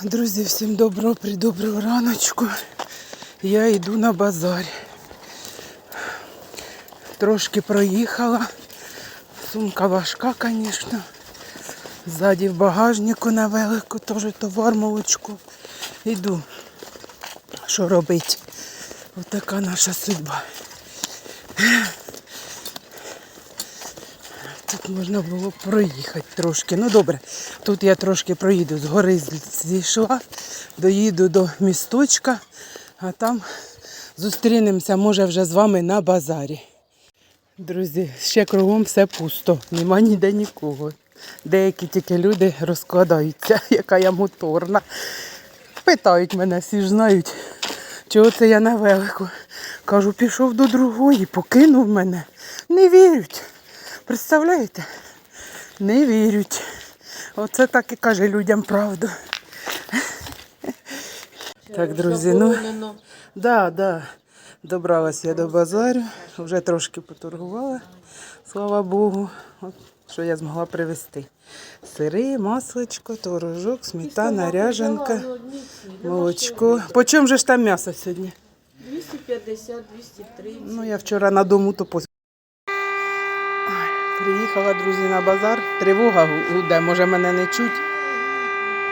Друзі, всім доброго придоброго раночку. Я йду на базар. Трошки проїхала. Сумка важка, звісно. Ззаді в багажнику на велику теж товар молочко. Йду. Що робити? Ось така наша судьба. Можна було проїхати трошки. Ну добре, тут я трошки проїду. З гори зійшла, доїду до місточка, а там зустрінемося, може, вже з вами на базарі. Друзі, ще кругом все пусто, нема ніде нікого. Деякі тільки люди розкладаються, яка я моторна. Питають мене, всі ж знають, чого це я на велику. Кажу, пішов до другої, покинув мене. Не вірять. Представляєте? Не вірять. Оце так і каже людям правду. Так, друзі, ну. Да, да. Добралась я до базарю, вже трошки поторгувала, слава Богу, От, що я змогла привезти. Сири, масличко, творожок, сметана, ряженка, молочко. По чому же ж там м'ясо сьогодні? 250, 230. Ну, я вчора на дому то Приїхала, друзі, на базар. Тривога гу- гуде, може мене не чуть.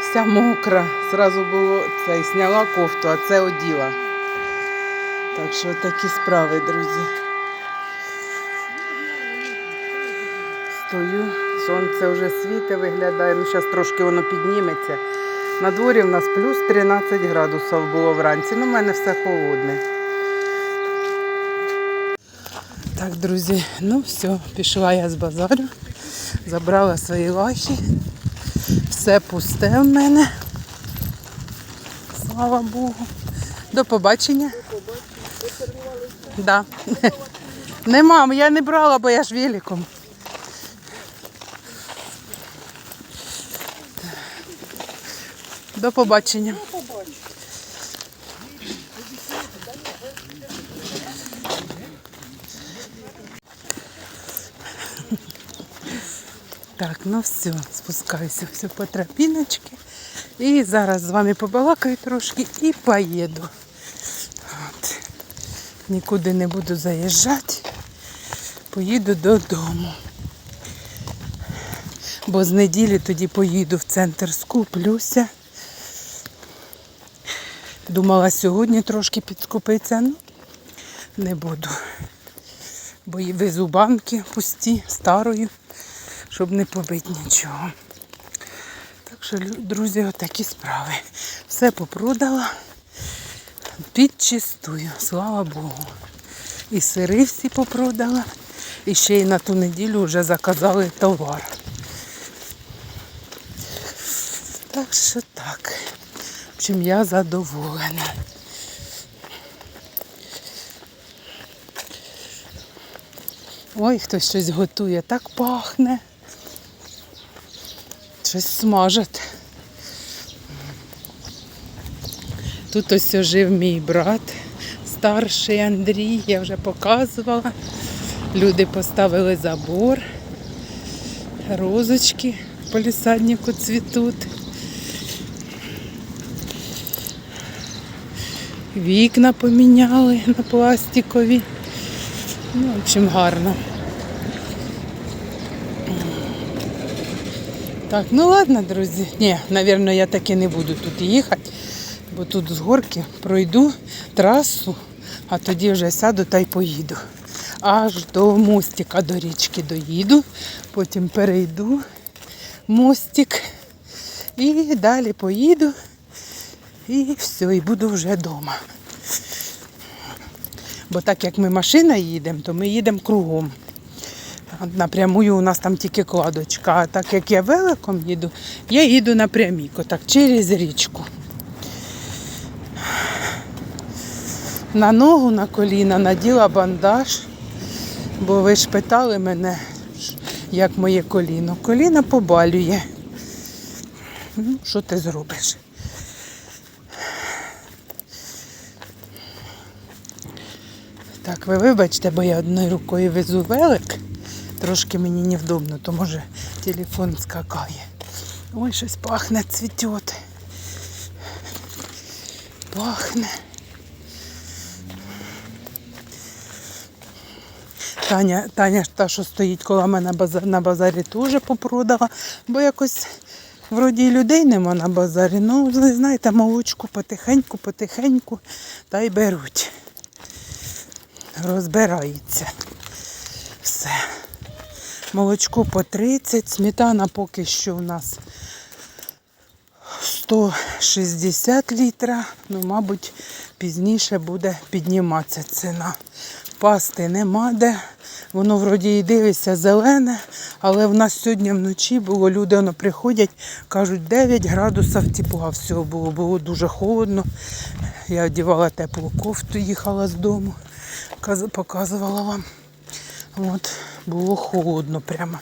Вся мокра. Зразу було це, і сняла кофту, а це оділа. Так що такі справи, друзі. Стою, сонце вже світе виглядає, ну зараз трошки воно підніметься. На дворі в нас плюс 13 градусів було вранці. Ну, в мене все холодне. Так, друзі, ну все, пішла я з базарю, забрала свої лахи. Все пусте в мене. Слава Богу. До побачення. Да. Нема, я не брала, бо я ж великом. До побачення. Так, ну все, спускаюся все по тропіночці. І зараз з вами побалакаю трошки і поїду. От. Нікуди не буду заїжджати. Поїду додому. Бо з неділі тоді поїду в центр, скуплюся. Думала сьогодні трошки підскупитися, ну не буду. Бо везу банки пусті, старою, щоб не побити нічого. Так що, друзі, отакі справи. Все попродала, підчистую, слава Богу. І сири всі попродала, і ще й на ту неділю вже заказали товар. Так що так. В я задоволена. Ой, хтось щось готує, так пахне. Щось смажать. Тут ось жив мій брат, старший Андрій, я вже показувала. Люди поставили забор, розочки в полісаднику цвітуть. Вікна поміняли на пластикові. Ну, в общем, гарно. Так, ну ладно, друзі. Ні, напевно, я таки не буду тут їхати, бо тут з горки пройду трасу, а тоді вже сяду та й поїду. Аж до мостика до річки доїду, потім перейду мостик і далі поїду. І все, і буду вже вдома. Бо так як ми машина їдемо, то ми їдемо кругом. Напрямую у нас там тільки кладочка. А так як я великом їду, я їду напряміко, так через річку. На ногу, на коліна наділа бандаж, бо ви ж питали мене, як моє коліно. Коліно побалює. Ну, що ти зробиш? Так, ви вибачте, бо я одною рукою везу велик. Трошки мені невдобно, то може телефон скакає. Ой, щось пахне, цвітет. пахне. Таня, Таня та, що стоїть коло мене на базарі, теж попродала, бо якось вроді людей нема на базарі. Ну, ви знаєте, молочку потихеньку, потихеньку та й беруть. Розбирається. Все. Молочко по 30, сметана поки що у нас 160 літра. Ну, мабуть, пізніше буде підніматися ціна. Пасти нема де. Воно вроді і дивиться зелене, але в нас сьогодні вночі було, люди воно приходять, кажуть, 9 градусів тепла всього було, було дуже холодно. Я одягала теплу кофту, їхала з дому, показувала вам. От, було холодно прямо.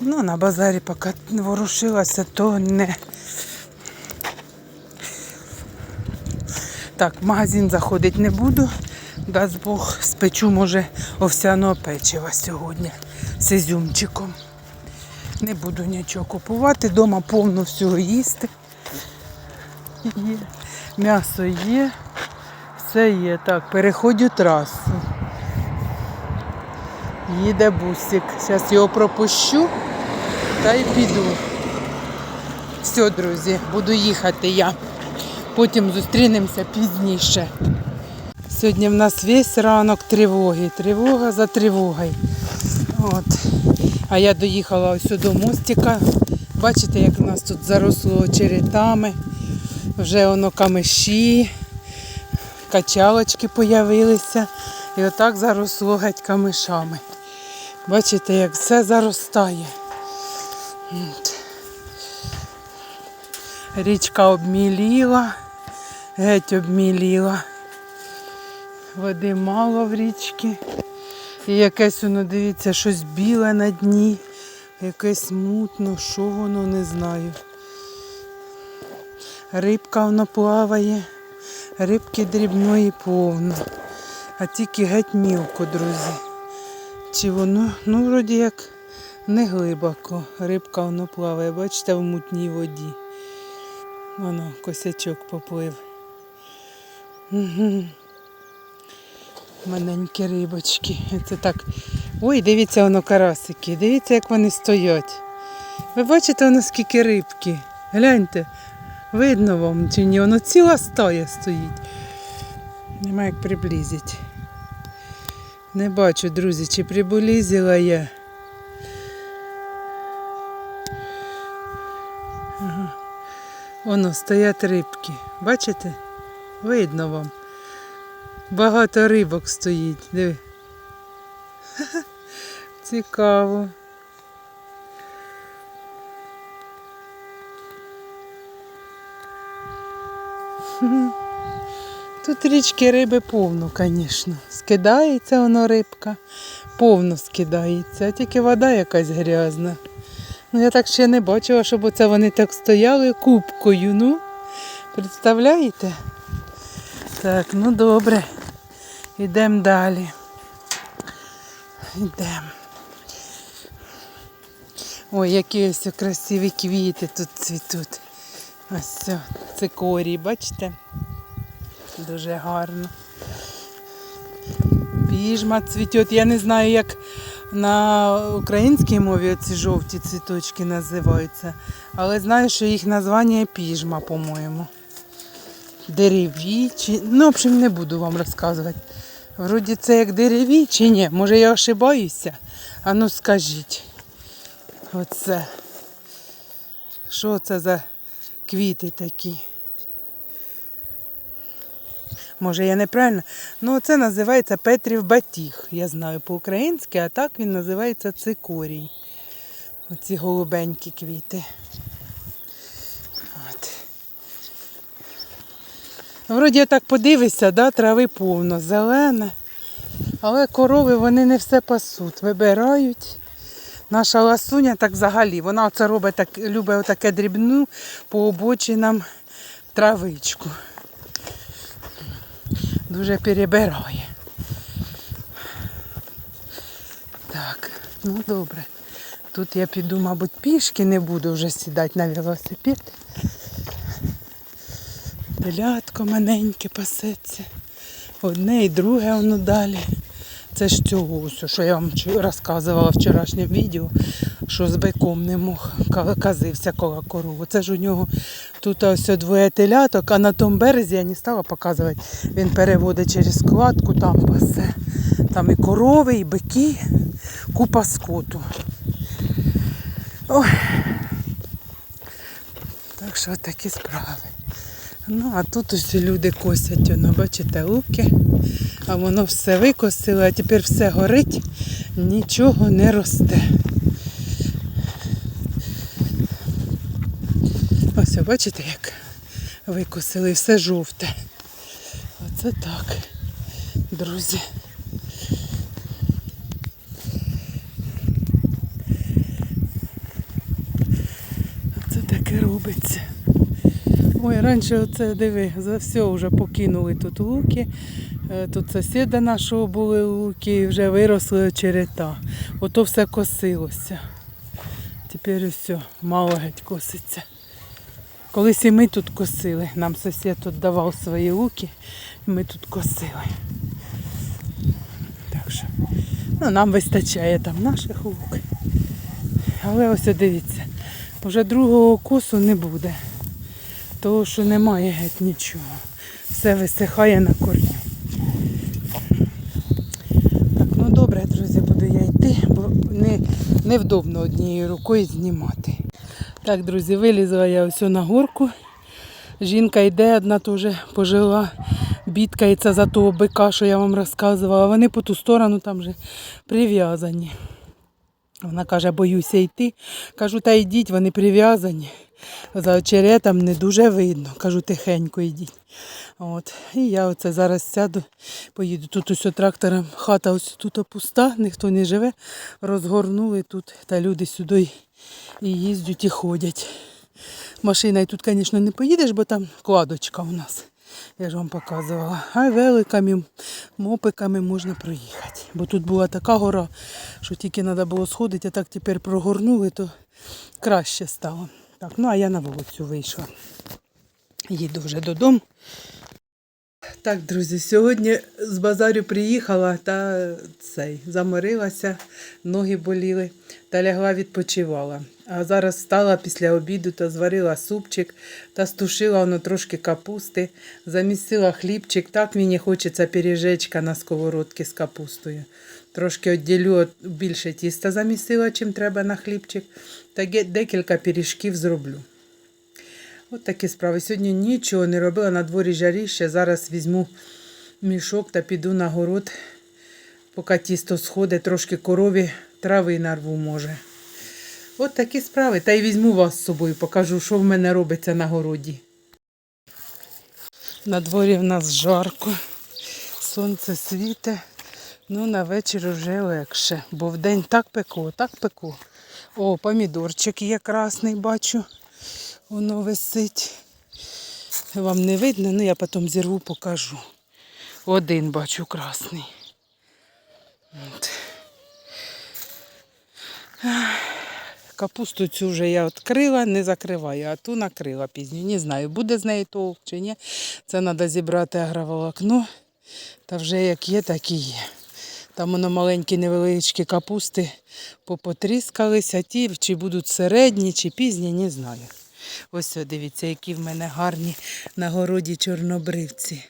Ну, на базарі поки ворушилася, то не. Так, в магазин заходити не буду. Дасть Бог, спечу, може, овсяного печива сьогодні з ізюмчиком. Не буду нічого купувати, дома повно всього їсти. Є. М'ясо є, все є. Так, переходжу трасу. Їде бусик. Зараз його пропущу та й піду. Все, друзі, буду їхати я. Потім зустрінемося пізніше. Сьогодні в нас весь ранок тривоги. Тривога за тривогою. От. А я доїхала ось до мостика. Бачите, як у нас тут заросло черетами. Вже воно камиші, качалочки появилися. І отак заросло геть камишами. Бачите, як все заростає. Річка обміліла, геть обміліла. Води мало в річці. І якесь воно, дивіться, щось біле на дні, якесь мутно, що воно, не знаю. Рибка воно плаває, рибки дрібної повно, а тільки геть мілко, друзі. Чи воно, ну, вроді як не глибоко. Рибка воно плаває, бачите, в мутній воді. Воно, косячок поплив. Угу. Маленькі рибочки. Це так. Ой, дивіться, воно карасики. Дивіться, як вони стоять. Ви бачите, воно скільки рибки. Гляньте, видно вам чи ні, воно ціла стая стоїть. Нема як приблизити. Не бачу, друзі, чи приблизила я. Воно стоять рибки. Бачите? Видно вам. Багато рибок стоїть. Диви. Ха-ха. Цікаво. Хм. Тут річки риби повно, звісно. Скидається воно рибка, повно скидається, тільки вода якась грязна. Ну я так ще не бачила, щоб оце вони так стояли кубкою. Ну, представляєте? Так, ну добре. Йдемо далі. Йдемо. Ой, які ось красиві квіти тут цвітуть. Ось це цикорій, бачите? Дуже гарно. Піжма цвіте. Я не знаю, як на українській мові ці жовті цвіточки називаються, але знаю, що їх названня піжма, по-моєму. Дереві чи. Ну, в общем, не буду вам розказувати. Вроді це як дереві чи ні? Може я ошибаюся? А ну скажіть. Оце. Що це за квіти такі? Може я неправильно? Ну це називається Петрів батіг. Я знаю по-українськи, а так він називається цикорій. Оці голубенькі квіти. От. Вроді я так подивишся, да, трави повно, зелене. Але корови вони не все пасуть, вибирають. Наша ласуня так взагалі, вона оце робить так, любить отаке дрібну по обочинам травичку. Дуже перебирає. Так, ну добре. Тут я піду, мабуть, пішки не буду вже сідати на велосипед. Телятко маленьке пасеться. Одне і друге воно далі. Це ж цього, що я вам розказувала в вчорашньому відео, що з байком не мог казився коло корову. Це ж у нього тут ось двоє теляток, а на тому березі я не стала показувати. Він переводить через складку, там пасе. Там і корови, і бики, купа скоту. Ой. Так що такі справи. Ну, а тут ось люди косять, воно, бачите, луки, а воно все викосило, а тепер все горить, нічого не росте. Ось, бачите, як викосили, все жовте. Оце так, друзі. Оце таке робиться. Ой, раніше оце диви, за все вже покинули тут луки. Е, Тут сусіда нашого були луки і вже виросли очерета. Ото все косилося. Тепер все, мало геть коситься. Колись і ми тут косили. Нам сусід тут давав свої луки, і ми тут косили. Так що, ну, нам вистачає там наших лук. Але ось дивіться, вже другого косу не буде того, що немає геть нічого. Все висихає на корні. Так, ну добре, друзі, буду я йти, бо не, невдобно однією рукою знімати. Так, друзі, вилізла я ось на горку. Жінка йде, одна теж пожила, бідкається за того бика, що я вам розказувала. Вони по ту сторону там вже прив'язані. Вона каже, боюся йти. Кажу, та йдіть, вони прив'язані. За очеретом не дуже видно. Кажу, тихенько йдіть. От. І я оце зараз сяду, поїду. Тут ось трактором хата ось тут пуста, ніхто не живе. Розгорнули тут, та люди сюди і їздять і ходять. Машиною тут, звісно, не поїдеш, бо там кладочка у нас. Я ж вам показувала. А великами, мопиками можна проїхати. Бо тут була така гора, що тільки треба було сходити, а так тепер прогорнули, то краще стало. Так, ну а я на вулицю вийшла. Їду вже додому. Так, друзі, сьогодні з базарю приїхала та цей, заморилася, ноги боліли та лягла відпочивала. А зараз встала після обіду та зварила супчик та стушила воно трошки капусти, замісила хлібчик. Так мені хочеться пиріжечка на сковородці з капустою. Трошки відділю більше тіста замісила, чим треба на хлібчик. Та декілька пиріжків зроблю. От такі справи. Сьогодні нічого не робила, на дворі жаріще. Зараз візьму мішок та піду на город, поки тісто сходить, трошки корові трави нарву може. От такі справи. Та й візьму вас з собою, покажу, що в мене робиться на городі. На дворі в нас жарко, сонце світе. Ну, на вечір вже легше, бо вдень так пекло, так пекло. О, помідорчик є красний, бачу. Воно висить. Вам не видно, ну я потім зірву, покажу. Один бачу красний. От. Капусту цю вже я відкрила, не закриваю, а ту накрила пізню. Не знаю, буде з неї толк чи ні. Це треба зібрати агроволокно. Та вже як є, так і є. Там воно маленькі невеличкі капусти попотріскалися, ті, чи будуть середні, чи пізні, не знаю. Ось дивіться, які в мене гарні на городі чорнобривці.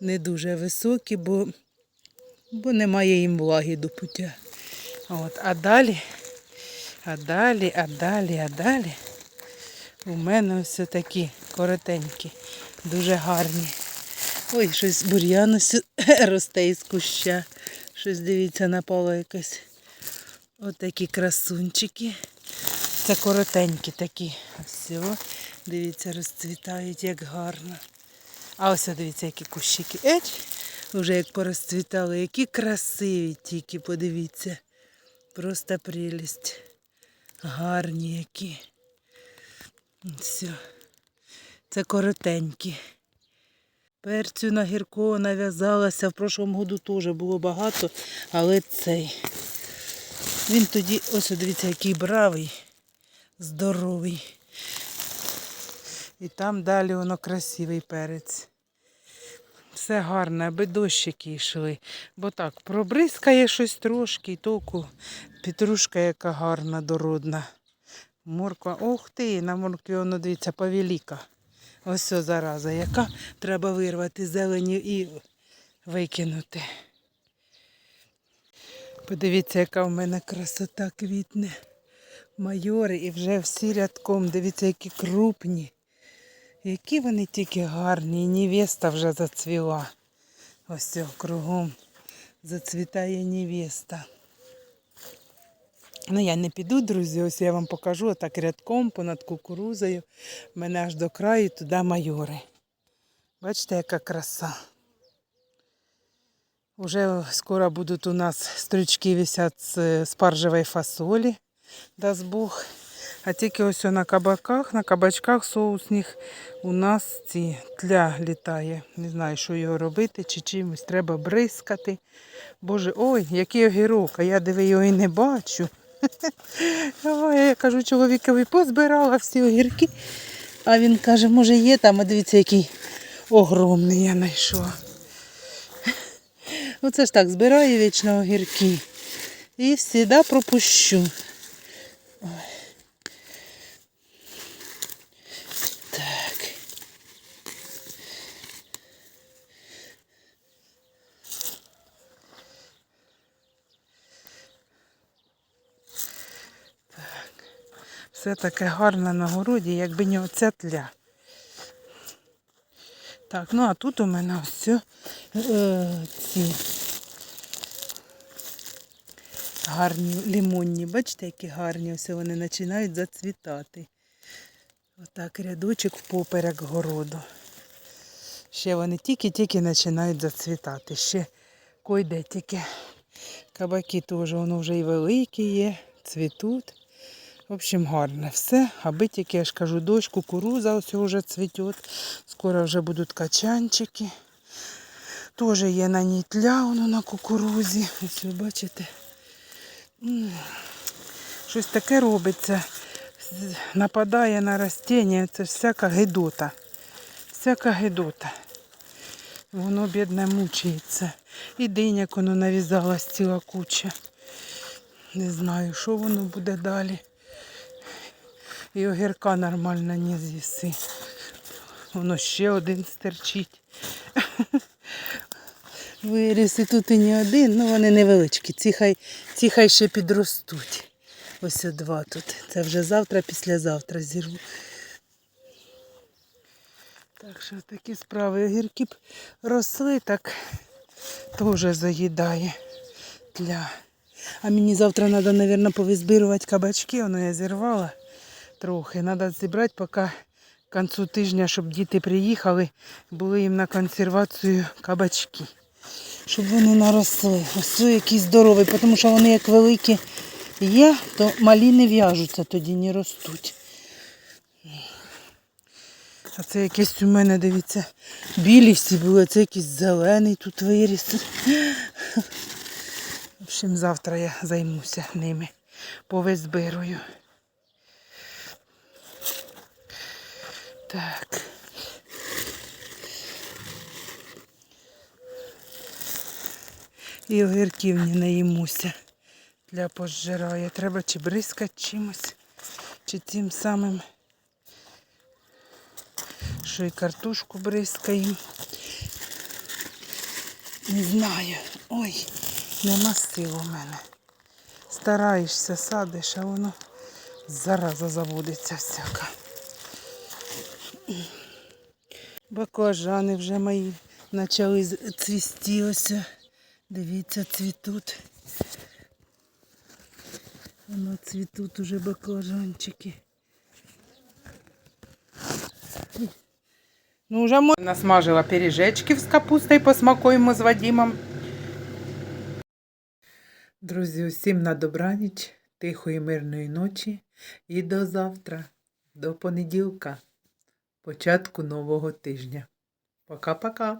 Не дуже високі, бо, бо немає їм влаги до пуття. От, а далі, а далі, а далі, а далі. У мене ось такі коротенькі, дуже гарні. Ой, щось бур'ян ось росте із куща. Щось дивіться, напало якесь. Отакі красунчики. Це коротенькі такі. Все, дивіться, розцвітають як гарно. А ось дивіться, які кущики. Еть, вже як порозцвітали, які красиві тільки, подивіться. Просто прелість. Гарні які. Все. Це коротенькі. Перцю на гірко нав'язалася. В прошлому году теж було багато, але цей. Він тоді, ось дивіться, який бравий, здоровий. І там далі воно красивий перець. Все гарне, аби дощики йшли. Бо так, пробризкає щось трошки, і толку петрушка яка гарна, дородна. Морква, ох ти, на моркві воно дивіться, повеліка. Ось це зараза, яка треба вирвати зелені і викинути. Подивіться, яка в мене красота квітне. Майори і вже всі рядком. Дивіться, які крупні. Які вони тільки гарні. І невеста вже зацвіла. Ось цього кругом зацвітає невеста. Ну, я не піду, друзі, ось я вам покажу отак рядком понад кукурузою. Мене аж до краю туди майори. Бачите, яка краса. Уже скоро будуть у нас стрючки висять з спаржевої фасолі, дасть Бог. А тільки ось на кабаках, на кабачках соусних у нас ці тля літає. Не знаю, що його робити, чи чимось треба бризкати. Боже, ой, який огірок, а я диви його і не бачу. Ой, я кажу, чоловікові позбирала всі огірки. А він каже, може є там, а дивіться, який огромний я знайшла. Оце ж так, збираю вічно огірки. І завжди пропущу. Так. Так. Все таке гарне на городі, якби не оця тля. Так, ну а тут у мене ось е, ці гарні лимонні. Бачите, які гарні, ось вони починають зацвітати. Отак рядочок впоперек городу. Ще вони тільки-тільки починають зацвітати. Ще койде тільки кабаки теж, воно вже і великі є, цвітуть. В общем, гарне все. Аби тільки, я ж кажу, дощ, кукуруза ось вже цвіте. Скоро вже будуть качанчики. Теж є на ній тля воно на кукурузі. Ось ви бачите. Щось таке робиться. Нападає на растіння. Це ж всяка гидота. Всяка гидота. Воно, бідне, мучається. І диняк воно нав'язалась ціла куча. Не знаю, що воно буде далі. І огірка нормально не з'їси. Воно ще один стерчить. Виріс і тут і не один, ну вони невеличкі. Ці хай, ці хай ще підростуть. Ось два тут. Це вже завтра, післязавтра зірву. Так що такі справи. Огірки б росли, так теж заїдає тля. А мені завтра треба, мабуть, повизбирувати кабачки, воно я зірвала трохи. Треба зібрати, поки к кінцю тижня, щоб діти приїхали, були їм на консервацію кабачки. Щоб вони наросли. Ось це якісь здорові, тому що вони як великі є, то малі не в'яжуться, тоді не ростуть. А це якесь у мене, дивіться, білі всі були, це якийсь зелений тут виріс. В общем, завтра я займуся ними. Повизбирую. Так. І огірків не наїмуся. Для пожирає. Треба чи бризкати чимось, чи тим самим, що і картошку бризкаємо. Не знаю. Ой, нема сил у мене. Стараєшся, садиш, а воно зараза заводиться всяка. Баклажани вже мої почали цвісти ось. Дивіться, цвітуть. Воно цвітуть уже баклажанчики. Ну, вже мо... насмажила пиріжечків з капустою, посмакуємо з Вадимом. Друзі, усім на добраніч, тихої мирної ночі і до завтра, до понеділка, початку нового тижня. Пока-пока.